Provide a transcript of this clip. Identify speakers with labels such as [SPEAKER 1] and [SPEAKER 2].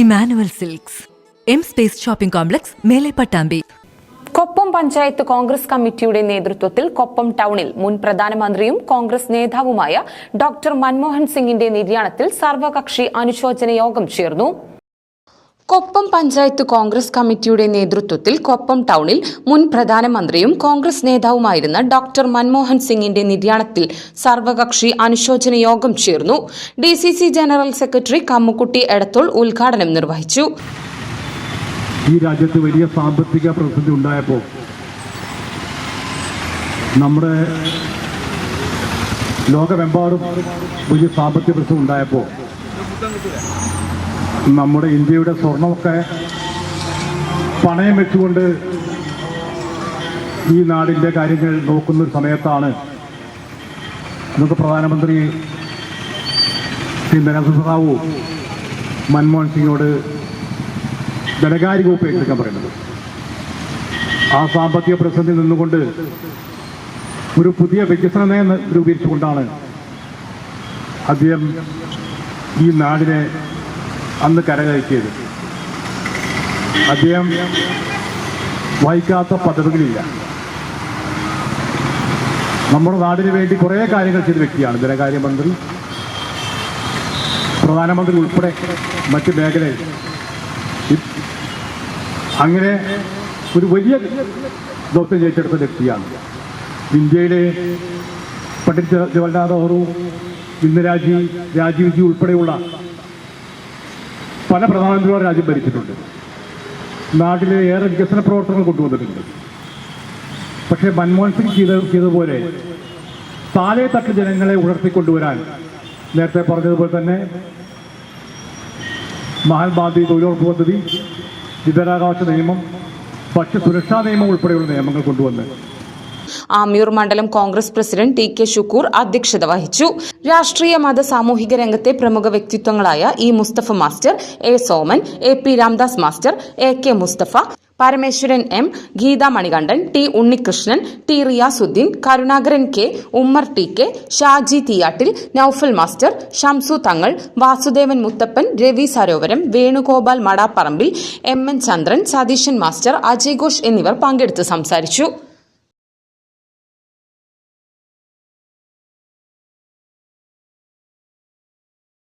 [SPEAKER 1] Emmanuel silks. M space shopping complex മേലെ പട്ടാമ്പി
[SPEAKER 2] കൊപ്പം പഞ്ചായത്ത് കോൺഗ്രസ് കമ്മിറ്റിയുടെ നേതൃത്വത്തിൽ കൊപ്പം ടൗണിൽ മുൻ പ്രധാനമന്ത്രിയും കോൺഗ്രസ് നേതാവുമായ ഡോക്ടർ മൻമോഹൻ സിംഗിന്റെ നിര്യാണത്തിൽ സർവകക്ഷി അനുശോചന യോഗം ചേർന്നു. കൊപ്പം പഞ്ചായത്ത് കോൺഗ്രസ് കമ്മിറ്റിയുടെ നേതൃത്വത്തിൽ കൊപ്പം ടൗണിൽ മുൻ പ്രധാനമന്ത്രിയും കോൺഗ്രസ് നേതാവുമായിരുന്ന ഡോക്ടർ മൻമോഹൻ സിംഗിന്റെ നിര്യാണത്തിൽ സർവകക്ഷി അനുശോചന യോഗം ചേർന്നു. D general secretary Kammukutty Edathol ഉദ്ഘാടനം നിർവഹിച്ചു.
[SPEAKER 3] ഈ രാജ്യത്ത് വലിയ സാമ്പത്തിക പ്രതിസന്ധി ഉണ്ടായപ്പോൾ നമ്മുടെ ലോകമെമ്പാടും വലിയ സാമ്പത്തിക പ്രശ്നം ഉണ്ടായപ്പോൾ നമ്മുടെ ഇന്ത്യയുടെ സ്വർണമൊക്കെ പണയം വെച്ചുകൊണ്ട് ഈ നാടിന്റെ കാര്യങ്ങൾ നോക്കുന്ന ഒരു സമയത്താണ് ഇന്നത്തെ പ്രധാനമന്ത്രി ശ്രീ നരസിംഹറാവു മൻമോഹൻ സിംഗിനോട് ധനകാര്യ വകുപ്പ് ഏറ്റെടുക്കാൻ പറയുന്നത്. ആ സാമ്പത്തിക പ്രതിസന്ധി നിന്നുകൊണ്ട് ഒരു പുതിയ വികസന നയം രൂപീകരിച്ചുകൊണ്ടാണ് അദ്ദേഹം ഈ നാടിനെ അന്ന് കരകയറ്റിയത്. അദ്ദേഹം വഹിക്കാത്ത പദവികളില്ല നമ്മുടെ നാടിന് വേണ്ടി കുറേ കാര്യങ്ങൾ ചെയ്ത വ്യക്തിയാണ് ധനകാര്യമന്ത്രി പ്രധാനമന്ത്രി ഉൾപ്പെടെ മറ്റ് മേഖലയിൽ. അങ്ങനെ ഒരു വലിയ ദൗത്യം ജയിച്ചെടുത്ത വ്യക്തിയാണ്. ഇന്ത്യയിലെ പണ്ഡിറ്റ് ജവഹർലാൽ നെഹ്റു ഇന്ദിരാജി രാജീവ്ജി ഉൾപ്പെടെയുള്ള പല പ്രധാനമന്ത്രിമാർ രാജ്യം ഭരിച്ചിട്ടുണ്ട്. നാട്ടിലെ ഏറെ വികസന പ്രവർത്തനങ്ങൾ കൊണ്ടുവന്നിട്ടുണ്ട്. പക്ഷേ മൻമോഹൻ സിംഗ് ചെയ്ത ചെയ്തതുപോലെ താഴെ തട്ട് ജനങ്ങളെ ഉണർത്തിക്കൊണ്ടുവരാൻ നേരത്തെ പറഞ്ഞതുപോലെ തന്നെ മഹാത്മാഗാന്ധി തൊഴിലുറപ്പ് പദ്ധതി വിവരാവകാശ നിയമം ഭക്ഷ്യ സുരക്ഷാ നിയമം ഉൾപ്പെടെയുള്ള നിയമങ്ങൾ കൊണ്ടുവന്ന്
[SPEAKER 2] ആമിയൂർ മണ്ഡലം Congress president T K Shukkur അധ്യക്ഷത വഹിച്ചു. രാഷ്ട്രീയ മത സാമൂഹിക രംഗത്തെ പ്രമുഖ വ്യക്തിത്വങ്ങളായ E Mustafa master A Soman A P Ramdas master A K Mustafa Parameswaran M Geetha Manikandan T Unnikrishnan T Riyasuddin Karunakaran K Ummer T K Shaji Theeyattil Noufal master Shamsu Thangal Vasudevan Muthappan Ravi Sarovaram Venugopal Madapparambil M N Chandran Satheesan master Ajay Ghosh എന്നിവർ പങ്കെടുത്ത് സംസാരിച്ചു.